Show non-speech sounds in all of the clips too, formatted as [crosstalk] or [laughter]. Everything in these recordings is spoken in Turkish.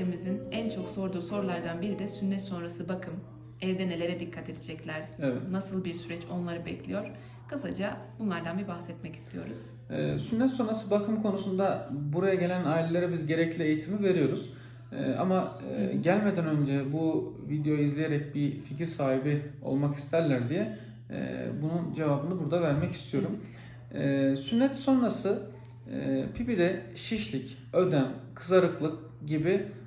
izleyicilerimizin en çok sorduğu sorulardan biri de sünnet sonrası bakım. Evde nelere dikkat edecekler? Evet. Nasıl bir süreç onları bekliyor? Kısaca bunlardan bir bahsetmek istiyoruz. Ee, sünnet sonrası bakım konusunda buraya gelen ailelere biz gerekli eğitimi veriyoruz. Ee, ama e, gelmeden önce bu videoyu izleyerek bir fikir sahibi olmak isterler diye e, bunun cevabını burada vermek istiyorum. Ee, sünnet sonrası e, pipide şişlik, ödem, kızarıklık gibi e,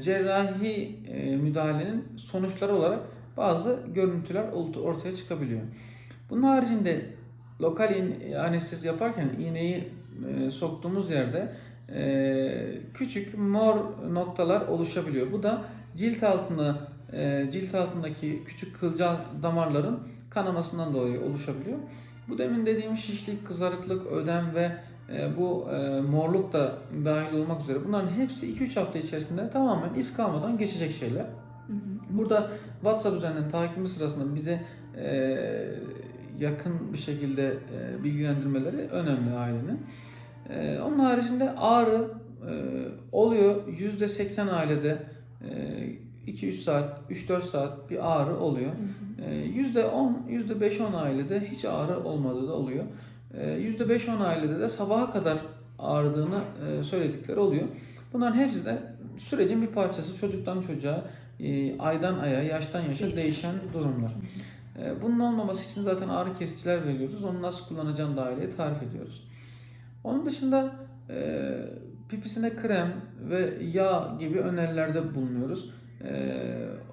cerrahi e, müdahalenin sonuçları olarak bazı görüntüler ort- ortaya çıkabiliyor. Bunun haricinde lokal anestezi yaparken iğneyi e, soktuğumuz yerde e, küçük mor noktalar oluşabiliyor. Bu da cilt altına e, cilt altındaki küçük kılcal damarların kanamasından dolayı oluşabiliyor. Bu demin dediğim şişlik, kızarıklık, ödem ve e, bu e, morluk da dahil olmak üzere bunların hepsi 2-3 hafta içerisinde tamamen iz kalmadan geçecek şeyler. Burada WhatsApp üzerinden takibi sırasında bize e, yakın bir şekilde bilgilendirmeleri önemli ailenin. Onun haricinde ağrı oluyor. %80 ailede 2-3 saat, 3-4 saat bir ağrı oluyor. E, %10, %5-10 ailede hiç ağrı olmadığı da oluyor. E, %5-10 ailede de sabaha kadar ağrıdığını e, söyledikleri oluyor. Bunların hepsi de sürecin bir parçası. Çocuktan çocuğa, e, aydan aya, yaştan yaşa değişen durumlar. E, Bunun olmaması için zaten ağrı kesiciler veriyoruz. Onu nasıl kullanacağını da aileye tarif ediyoruz. Onun dışında e, pipisine krem ve yağ gibi önerilerde bulunuyoruz. E,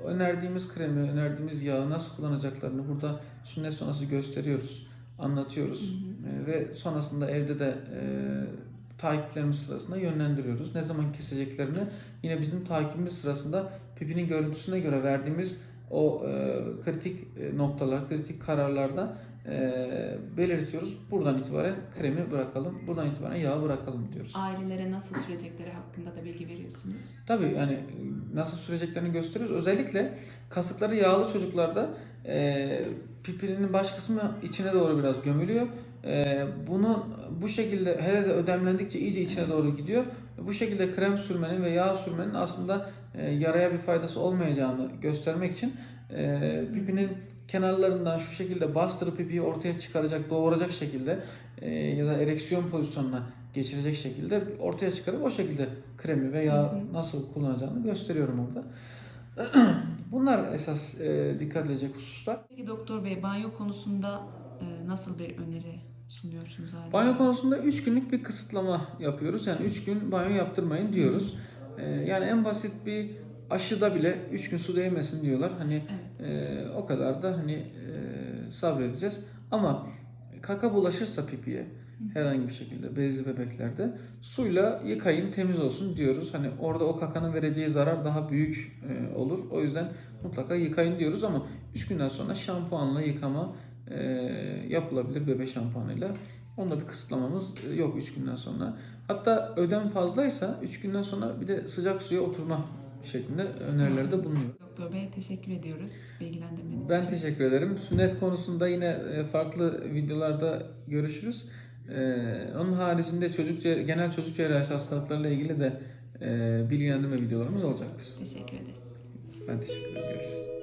önerdiğimiz kremi, önerdiğimiz yağı nasıl kullanacaklarını burada sünnet sonrası gösteriyoruz, anlatıyoruz. E, ve sonrasında evde de e, takiplerimiz sırasında yönlendiriyoruz. Ne zaman keseceklerini yine bizim takibimiz sırasında pipinin görüntüsüne göre verdiğimiz o e, kritik e, noktalar, kritik kararlarda e, belirtiyoruz. Buradan itibaren kremi bırakalım, buradan itibaren yağı bırakalım diyoruz. Ailelere nasıl sürecekleri hakkında da bilgi veriyorsunuz. Tabii yani e, nasıl süreceklerini gösteriyoruz. Özellikle kasıkları yağlı çocuklarda e, pipinin baş kısmı içine doğru biraz gömülüyor. E, bunu bu şekilde hele de ödemlendikçe iyice içine doğru gidiyor. Bu şekilde krem sürmenin ve yağ sürmenin aslında e, yaraya bir faydası olmayacağını göstermek için e, pipinin kenarlarından şu şekilde bastırıp pipiyi ortaya çıkaracak, doğuracak şekilde e, ya da ereksiyon pozisyonuna geçirecek şekilde ortaya çıkarıp o şekilde kremi ve yağ Hı hı. nasıl kullanacağını gösteriyorum orada. [clears throat] Bunlar esas e, dikkat edilecek hususlar. Peki doktor bey banyo konusunda e, nasıl bir öneri sunuyorsunuz ailelere? Banyo konusunda 3 günlük bir kısıtlama yapıyoruz. Yani 3 gün banyo yaptırmayın diyoruz. E, yani en basit bir aşıda bile 3 gün su değmesin diyorlar. Hani Evet. e, o kadar da hani e, sabredeceğiz. Ama kaka bulaşırsa pipiye herhangi bir şekilde bezli bebeklerde suyla yıkayın temiz olsun diyoruz. Hani orada o kakanın vereceği zarar daha büyük e, olur. O yüzden mutlaka yıkayın diyoruz ama 3 günden sonra şampuanla yıkama e, yapılabilir bebe şampuanıyla. Onda bir kısıtlamamız e, yok 3 günden sonra. Hatta ödem fazlaysa 3 günden sonra bir de sıcak suya oturma şeklinde önerilerde bulunuyor. Doktor bey teşekkür ediyoruz bilgilendirmeniz Ben için. teşekkür ederim. Sünnet konusunda yine e, farklı videolarda görüşürüz. Ee, onun haricinde çocuk genel çocuk cerrahisi hastalıklarıyla ilgili de e, bilgilendirme videolarımız olacaktır. Teşekkür ederiz. Ben teşekkür ederim. Görüşürüz.